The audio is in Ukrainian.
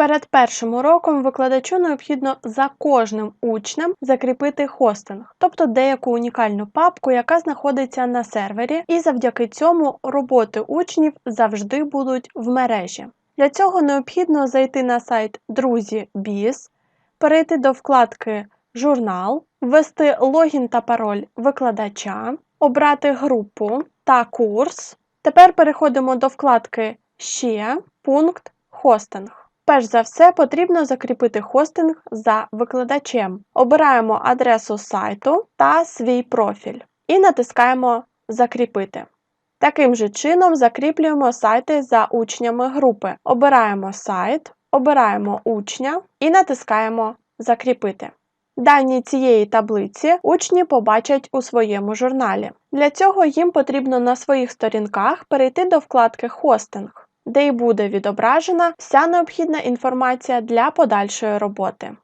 Перед першим уроком викладачу необхідно за кожним учнем закріпити хостинг, тобто деяку унікальну папку, яка знаходиться на сервері, і завдяки цьому роботи учнів завжди будуть в мережі. Для цього необхідно зайти на сайт Друзі Біз, перейти до вкладки Журнал, ввести логін та пароль викладача, обрати групу та курс. Тепер переходимо до вкладки Ще пункт Хостинг. Перш за все потрібно закріпити хостинг за викладачем. Обираємо адресу сайту та свій профіль і натискаємо Закріпити. Таким же чином закріплюємо сайти за учнями групи. Обираємо сайт, обираємо учня і натискаємо Закріпити. Дані цієї таблиці учні побачать у своєму журналі. Для цього їм потрібно на своїх сторінках перейти до вкладки Хостинг, де й буде відображена вся необхідна інформація для подальшої роботи.